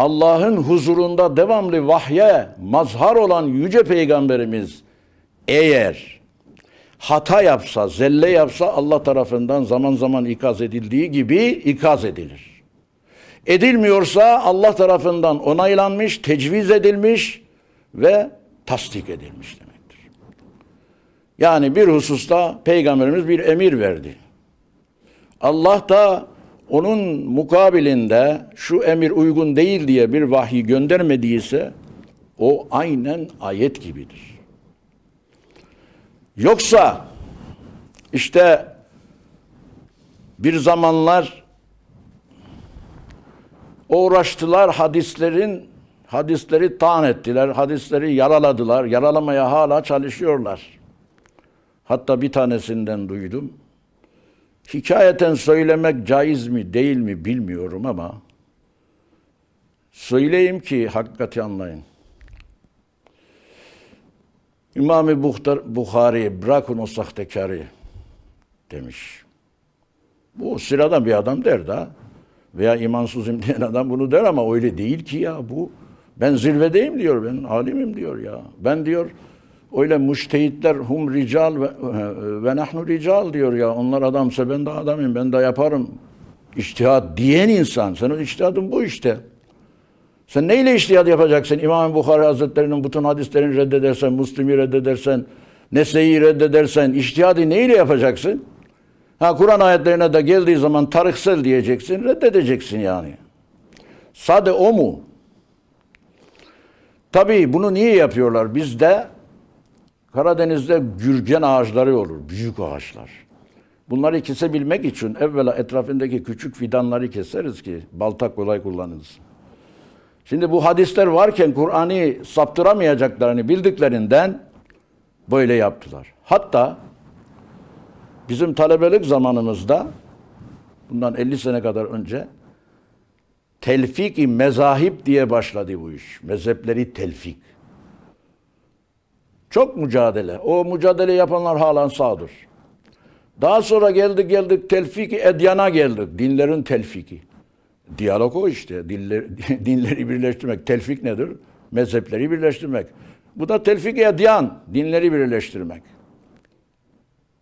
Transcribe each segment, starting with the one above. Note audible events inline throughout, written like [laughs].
Allah'ın huzurunda devamlı vahye mazhar olan yüce peygamberimiz eğer hata yapsa, zelle yapsa Allah tarafından zaman zaman ikaz edildiği gibi ikaz edilir. Edilmiyorsa Allah tarafından onaylanmış, tecviz edilmiş ve tasdik edilmiş demektir. Yani bir hususta peygamberimiz bir emir verdi. Allah da onun mukabilinde şu emir uygun değil diye bir vahiy göndermediyse o aynen ayet gibidir. Yoksa işte bir zamanlar uğraştılar hadislerin hadisleri taan ettiler, hadisleri yaraladılar, yaralamaya hala çalışıyorlar. Hatta bir tanesinden duydum. Hikayeten söylemek caiz mi değil mi bilmiyorum ama söyleyeyim ki hakikati anlayın. İmam-ı Bukhari bırakın o sahtekarı demiş. Bu sıradan bir adam der da veya imansızım [laughs] diyen adam bunu der ama öyle değil ki ya bu. Ben zirvedeyim diyor, ben alimim diyor ya. Ben diyor öyle müştehitler hum rical ve, ve nahnu rical diyor ya. Onlar adamsa ben de adamım, ben de yaparım. İçtihat diyen insan, senin içtihadın bu işte. Sen neyle iştihad yapacaksın? İmam Bukhari Hazretleri'nin bütün hadislerini reddedersen, Müslim'i reddedersen, Nese'yi reddedersen, iştihadı neyle yapacaksın? Ha Kur'an ayetlerine de geldiği zaman tarıksel diyeceksin, reddedeceksin yani. Sade o mu? Tabii bunu niye yapıyorlar? Bizde Karadeniz'de gürgen ağaçları olur, büyük ağaçlar. Bunları kesebilmek için evvela etrafındaki küçük fidanları keseriz ki balta kolay kullanılsın. Şimdi bu hadisler varken Kur'an'ı saptıramayacaklarını bildiklerinden böyle yaptılar. Hatta bizim talebelik zamanımızda bundan 50 sene kadar önce telfik-i mezahip diye başladı bu iş. Mezhepleri telfik. Çok mücadele. O mücadele yapanlar halen sağdır. Daha sonra geldik geldik telfik-i edyana geldik. Dinlerin telfiki. Diyalog o işte. Dinler, [laughs] dinleri birleştirmek. Telfik nedir? Mezhepleri birleştirmek. Bu da telfik-i edyan. Dinleri birleştirmek.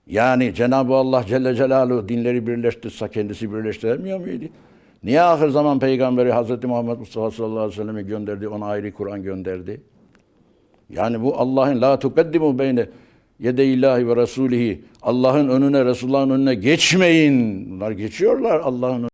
Yani Cenab-ı Allah Celle Celaluhu dinleri birleştirse kendisi birleştiremiyor muydu? Niye ahir zaman peygamberi Hazreti Muhammed Mustafa sallallahu aleyhi ve sellem'i gönderdi, ona ayrı Kur'an gönderdi? Yani bu Allah'ın la tukaddimu beyne yedeyillahi ve rasulihi Allah'ın önüne, Resulullah'ın önüne geçmeyin. Bunlar geçiyorlar Allah'ın